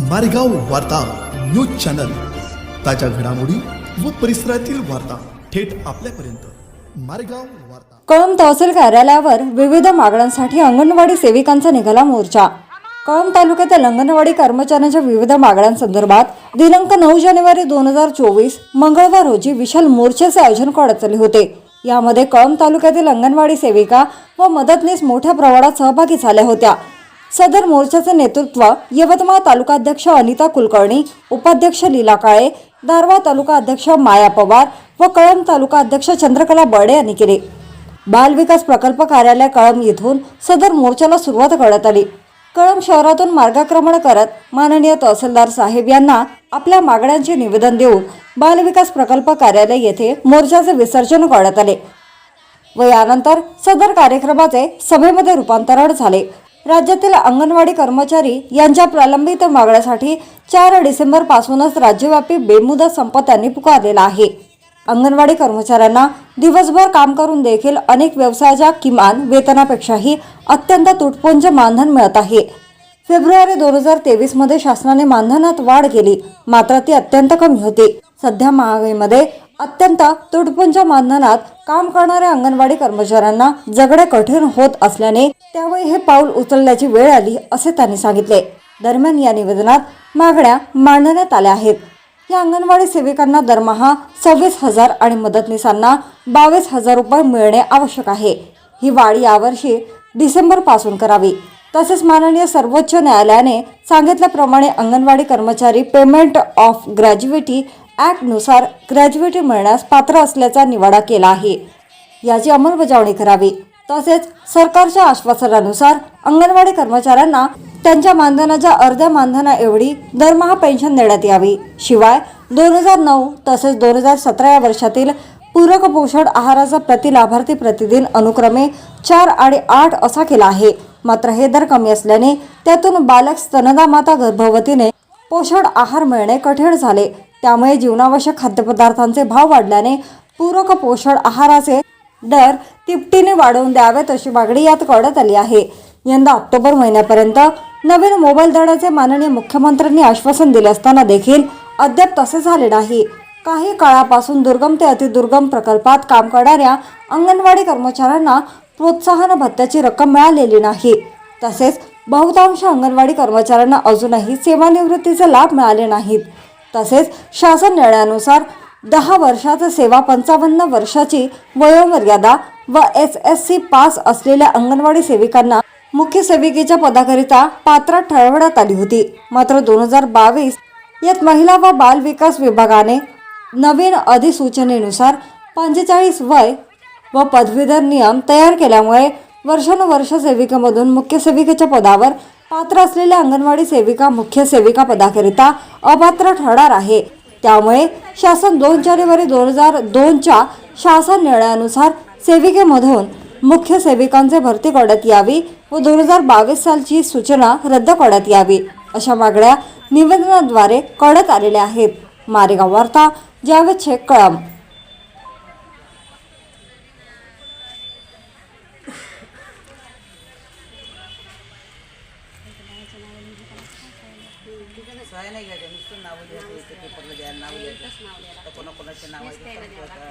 मारेगाव वार्ता news channel. ताज्या घडामोडी व परिसरातील वार्ता थेट आपल्यापर्यंत. मारेगाव वार्ता. कळंब तहसील कार्यालयावर विविध मागण्यांसाठी अंगणवाडी सेविकांचा निघाला मोर्चा. कळंब तालुक्यातील अंगणवाडी कर्मचाऱ्यांच्या विविध मागण्यांसंदर्भात दिनांक नऊ जानेवारी दोन हजार चोवीस मंगळवार रोजी विशाल मोर्चाचे आयोजन करण्यात आले होते. यामध्ये कळंब तालुक्यातील अंगणवाडी सेविका व मदतनीस मोठ्या प्रमाणात सहभागी झाल्या होत्या. सदर मोर्चाचे नेतृत्व यवतमाळ तालुका अध्यक्ष अनिता कुलकर्णी उपाध्यक्ष लीला काळे दारवा तालुका अध्यक्ष माया पवार व कळंब तालुका अध्यक्ष चंद्रकला बर्डे यांनी केले. बालविकास प्रकल्प कार्यालय कळंब येथून सदर मोर्चाला सुरुवात करण्यात आली. कळंब शहरातून मार्गाक्रमण करत माननीय तहसीलदार साहेब यांना आपल्या मागण्यांचे निवेदन देऊन बालविकास प्रकल्प कार्यालय येथे मोर्चाचे विसर्जन करण्यात आले व यानंतर सदर कार्यक्रमाचे सभेमध्ये रूपांतरण झाले. राज्यातील अंगणवाडी कर्मचारी यांच्या प्रलंबित मागण्यासाठी चार डिसेंबर पासूनच राज्यव्यापी बेमुदत संप त्यांनी पुकारलेला आहे. अंगणवाडी कर्मचाऱ्यांना दिवसभर काम करून देखील अनेक व्यवसायाच्या किमान वेतनापेक्षाही अत्यंत तुटपुंज मानधन मिळत आहे. फेब्रुवारी दोन हजार तेवीसमध्ये शासनाने मानधनात वाढ केली मात्र ती अत्यंत कमी होती. सध्या महागाईमध्ये अत्यंत तुटपुंच्या मानधनात काम करणाऱ्या अंगणवाडी कर्मचाऱ्यांना जगणे कठीण होत असल्याने त्यावेळी हे पाऊल उचलण्याची वेळ आली असे त्यांनी सांगितले. दरम्यान या निवेदनात मागण्या मांडण्यात आल्या आहेत. या अंगणवाडी सेविकांना दरमहा सव्वीस हजार आणि मदतनीसांना बावीस हजार रुपये मिळणे आवश्यक आहे. ही वाढ यावर्षी डिसेंबरपासून करावी. तसेच माननीय सर्वोच्च न्यायालयाने सांगितल्याप्रमाणे अंगणवाडी कर्मचारी पेमेंट ऑफ ग्रॅज्युएटी ॲक्टनुसार ग्रॅज्युएटी मिळण्यास पात्र असल्याचा निवाडा केला आहे. याची अंमलबजावणी करावी. तसेच सरकारच्या आश्वासनानुसार अंगणवाडी कर्मचाऱ्यांना त्यांच्या मानधनाच्या अर्ध्या मानधना एवढी दरमहा पेन्शन देण्यात यावी. शिवाय दोन हजार नऊ तसेच दोन हजार सतरा या वर्षातील पूरक पोषण आहाराचा प्रति लाभार्थी प्रतिदिन अनुक्रमे चार आणि आठ असा केला आहे. मात्र हे दर कमी असल्याने त्यातून बालक स्तनदा माता गर्भवतीने पोषण आहार मिळणे कठीण झाले. त्यामुळे जीवनावश्यक खाद्यपदार्थांचे भाव वाढल्याने पूरक पोषण आहाराचे दर तिपटीने वाढवून द्यावेत अशी मागणी यात करण्यात आली आहे. यंदा ऑक्टोबर महिन्यापर्यंत नवीन मोबाईल दराचे माननीय मुख्यमंत्र्यांनी आश्वासन दिले असताना देखील अद्याप तसे झाले नाही. काही काळापासून दुर्गम ते अतिदुर्गम प्रकल्पात काम करणाऱ्या अंगणवाडी कर्मचाऱ्यांना प्रोत्साहन भत्त्याची रक्कम मिळालेली नाही. तसेच बहुतांश अंगणवाडी कर्मचाऱ्यांना अजूनही सेवानिवृत्तीचे लाभ मिळाले नाहीत. तसेच शासन निर्णयानुसार दहा वर्षाचा सेवा पंचावन्न वर्षाची वयोमर्यादा व एस एस सी पास असलेल्या अंगणवाडी सेविकांना मुख्य सेविकेच्या पदाकरिता पात्र ठरवण्यात आली होती. मात्र दोन हजार बावीस यात महिला व बाल विकास विभागाने नवीन अधिसूचनेनुसार पंचेचाळीस वय व पदवीधर नियम तयार केल्यामुळे वर्षानुवर्ष सेविकेमधून मुख्य सेविकेच्या पदावर पात्र असलेल्या अंगणवाडी सेविका मुख्य सेविका पदाकरिता अपात्र ठरणार आहे. त्यामुळे शासन दोन जानेवारी दोन हजार दोनच्या शासन निर्णयानुसार सेविकेमधून मुख्य सेविकांचे भरती करण्यात यावी व दोन हजार बावीस सालची सूचना रद्द करण्यात यावी अशा मागण्या निवेदनाद्वारे करण्यात आलेल्या आहेत. मारेगाव वार्ता जावेद शेख कळम सहाय नाही घ्यायचं नुसतं नावं लिहायचं इथे पेपरला द्यायला नाव लिहायचं. कोणाकोणाचे नाव त्याला